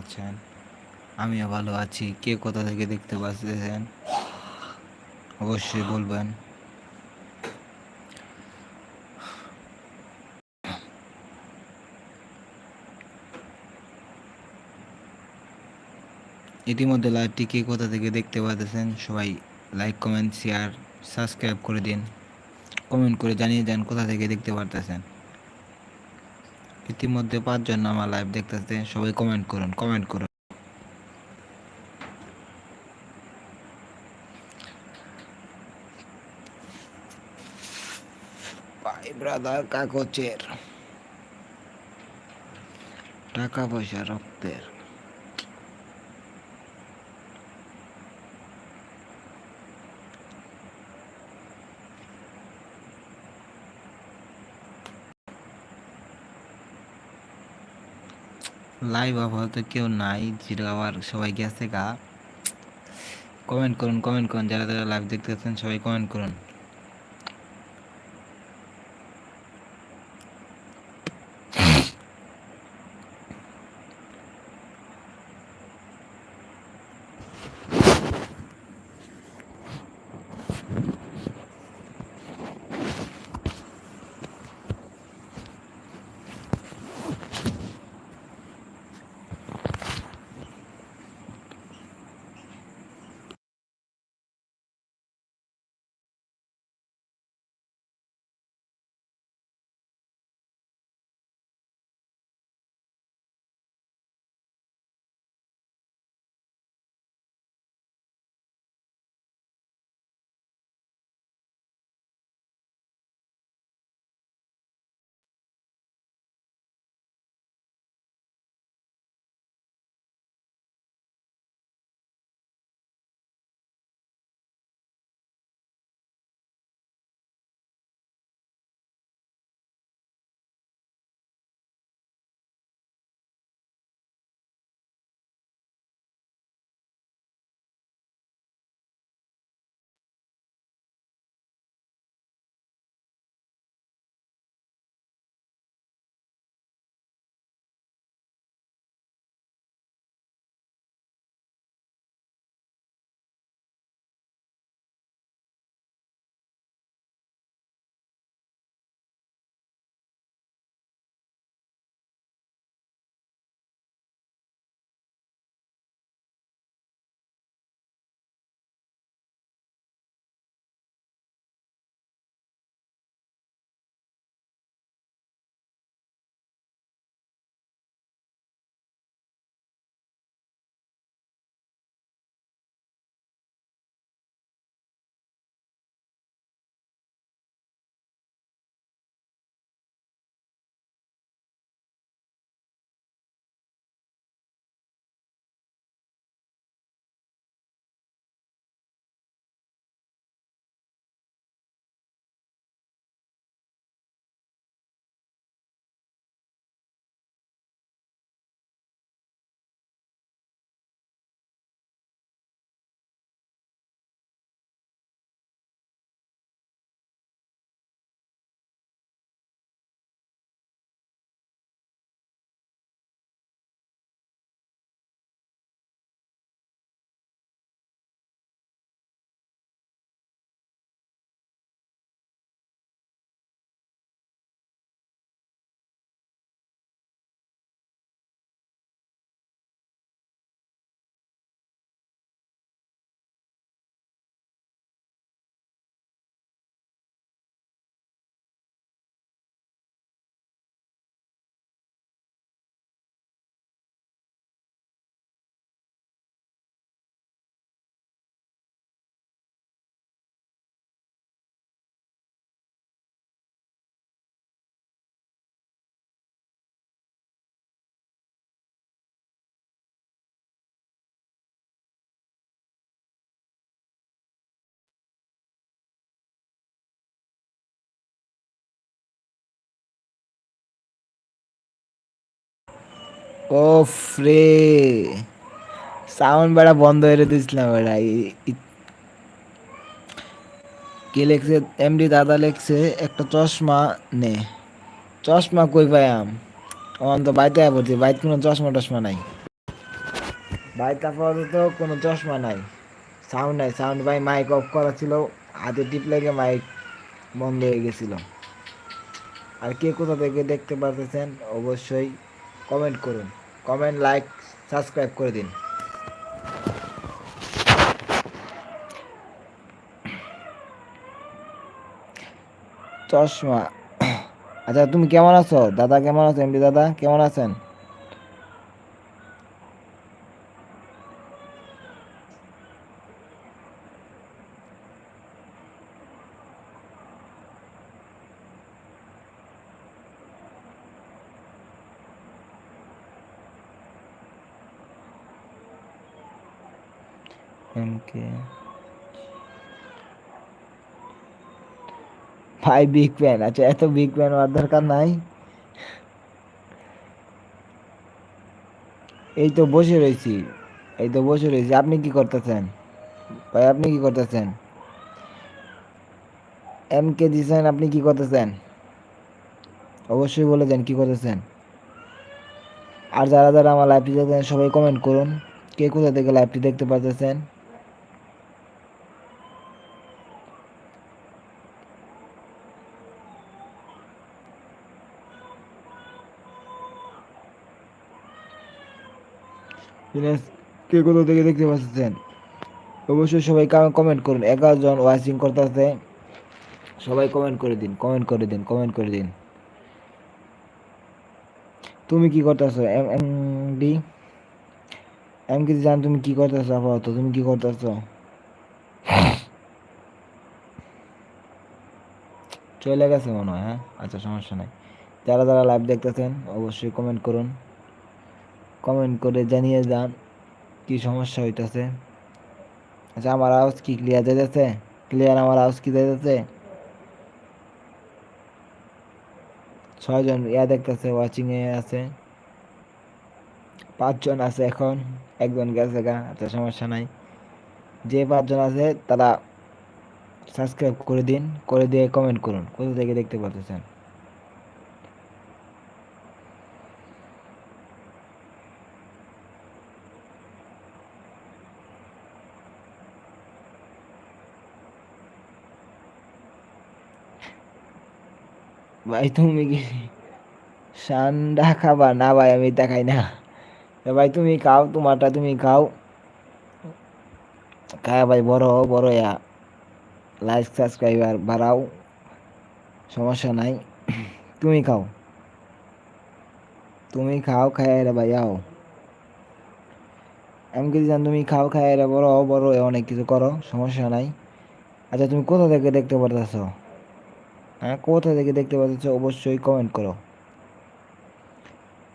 আছেন আমিও ভালো আছি। কে কোথা থেকে দেখতে পাচ্ছেন? অবশ্যই বলবেন। ইতিমধ্যে লাইভটি কে কোথা থেকে দেখতে পাচ্ছেন সবাই লাইক, কমেন্ট শেয়ার সাবস্ক্রাইব করে দিন। কমেন্ট করে জানিয়ে যান কোথা থেকে দেখতে পারতেছেন। ইতিমধ্যে পাঁচজন আমার লাইভ দেখতেছে সবাই কমেন্ট করুন কমেন্ট করুন। ব্রাদার কাগজের। টাকা পয়সা রক্তের। লাইভ আপাতত কেউ নাই জিরো আবার সবাই গেছে গা। কমেন্ট করুন কমেন্ট করুন, যারা যারা লাইভ দেখতেছেন সবাই কমেন্ট করুন। ওফ রে সাউন্ড বেড়া বন্ধ করে দিয়েছিলাম বেড়া কি লেখছে? এমডি দাদা লেখছে, একটা চশমা নে। চশমা কই পাইয়াম অন তো বাইতে পড়ছি, বাইত কোনো চশমা টশমা নাই। ভাই তারপরে তো কোনো চশমা নাই। সাউন্ড নাই, সাউন্ড ভাই মাইক অফ করা ছিল, হাতে টিপ লেগে মাইক বন্ধ হয়ে গেছিল। আর কে কোথা থেকে দেখতে পারতেছেন, অবশ্যই কমেন্ট করুন। কমেন্ট লাইক সাবস্ক্রাইব করে দিন। চশমা। আচ্ছা তুমি কেমন আছো? দাদা কেমন আছো এমডি দাদা, কেমন আছেন? এমকে ভাই বিগ ফ্যান আচ্ছা এত বিগ হওয়ার দরকার নাই। এই তো বসে রয়েছি এই তো বসে রয়েছি আপনি কি করতেছেন? ভাই, আপনি কি করতেছেন? এম কে দিছেন, আপনি কি করতেছেন? অবশ্যই বলে দেন, কি করতেছেন? আর যারা যারা আমার লাইভটি দেখতেছেন, সবাই কমেন্ট করুন, কে কোথা থেকে লাইভটি দেখতে পাচ্ছেন কে কোথা থেকে দেখতে পাচ্ছেন? অবশ্যই সবাই কমেন্ট করুন। এগারো জন ওয়াচিং করতেছে। সবাই কমেন্ট করে দিন কমেন্ট করে দিন কমেন্ট করে দিন। তুমি কি করতেছো? M M D? এম কি জান, তুমি কি করতেছো আপাতত? তুমি কি করতেছো? চলে গেছে মনে হয় হ্যাঁ? আচ্ছা সমস্যা নাই। যারা যারা লাইভ দেখতেছেন, অবশ্যই কমেন্ট করুন। কমেন্ট করে জানিয়ে যান কি সমস্যা হইতেছে। আচ্ছা আমার আওয়াজ কি ক্লিয়ার যাইতেছে? ক্লিয়ার আমার আওয়াজ কি যাইতেছে? ছয়জন ইয়া দেখতেছে ওয়াচিং এ আছে। পাঁচজন আছে এখন, একজন গেছে গা আচ্ছা সমস্যা নাই। যে পাঁচজন আছে, তারা সাবস্ক্রাইব করে দিন, করে দিয়ে কমেন্ট করুন। কোথা থেকে দেখতে পাচ্ছেন ভাই, তুমি কি সান্ডা খাবা? না ভাই, আমি দেখাই না। ভাই, তুমি খাও, তোমারটা তুমি খাও। খায় ভাই, বড় বড় ইয়া লাইক সাবস্ক্রাইবার বাড়াও। সমস্যা নাই। তুমি খাও। তুমি খাও, খায় রে ভাই, আও। আমি কিছু জান, তুমি খাও, খায় রে বড় বড় অনেক কিছু করো। সমস্যা নাই। আচ্ছা তুমি কোথা থেকে দেখতে পারতেছো? হ্যাঁ কোথা থেকে দেখতে পাচ্ছ অবশ্যই কমেন্ট করো।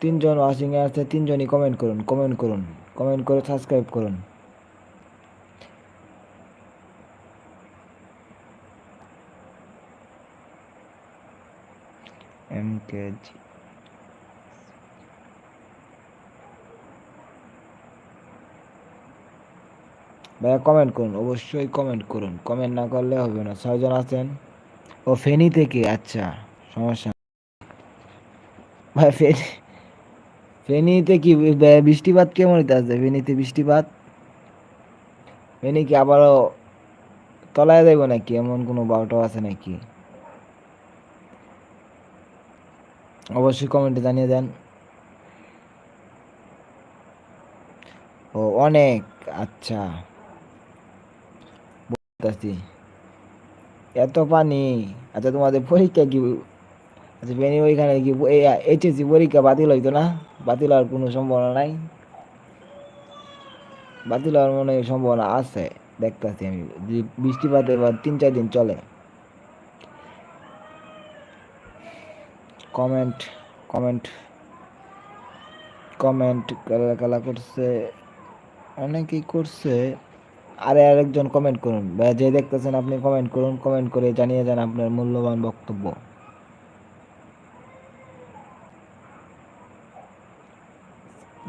তিনজন ওয়াচিংয়ে আছে, তিনজনই কমেন্ট করুন কমেন্ট করুন কমেন্ট করে সাবস্ক্রাইব করুন। ভাইয়া কমেন্ট করুন, অবশ্যই কমেন্ট করুন। কমেন্ট না করলে হবে না। ছয়জন আছেন। ও ফেনি থেকে আচ্ছা সমস্যা ভাই, ফেনি, ফেনিতে কি বৃষ্টিপাত কেমন হইতে আছে ফেনিতে বৃষ্টিপাত? ফেনি কি আবারও তলায় যাইব নাকি? এমন কোনো বারোটাও আছে নাকি? অবশ্যই কমেন্টে জানিয়ে দেন। ও, অনেক আচ্ছা। বুঝতেছি এত পানি আচ্ছা তোমাদের পরীক্ষা কি? আচ্ছা বেনি ওইখানে কি এইচএসসি পরীক্ষা বাতিল হইতো না? বাতিল হওয়ার কোনো সম্ভাবনা নাই? বাতিল হওয়ার মনে হয় সম্ভাবনা আছে, দেখতেছি আমি। বৃষ্টিপাতে বা তিন চার দিন চলে। কমেন্ট কমেন্ট কমেন্ট কালা কালা করছে, অনেকেই করছে। আরে আরেকজন কমেন্ট করুন যে দেখতেছেন আপনি কমেন্ট করুন কমেন্ট করে জানিয়ে যান আপনার মূল্যবান বক্তব্য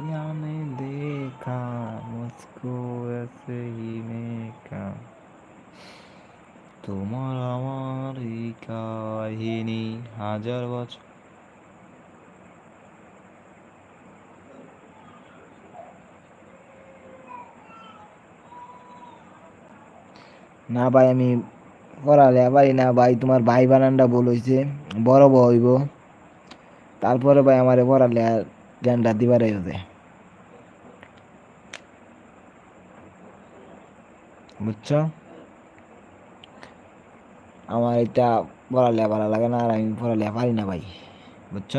याने देखा मुझको ऐसे ही मेका তোমার আমার এই কাহিনী হাজার বছর না ভাই, আমি পড়ালে পারি না ভাই, তোমার ভাই বানানটা ভুল হইছে, বড় বউ হইব। তারপরে ভাই আমারে পড়ালে আর জ্ঞানটা দিবারে হবে বুঝছ? আমার এটা পড়ালে ভালো লাগে না, আর আমি পড়ালে পারি না ভাই, বুঝছ?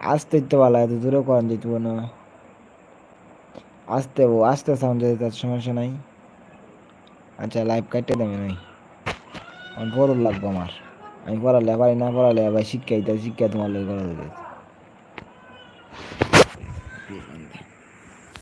আসতে তো ভালো, এত দূরে করান দিতে না। আসতে ও, আসতে সাউন্ড যেতে তার সমস্যা নাই। আচ্ছা লাইভ কাটতে দেবে নাই। আমার বড় লাগবে আমার। আমি পড়ালে, পারি না পড়ালে ভাই শিক্ষা দিতে, শিক্ষা তোমার লোক করা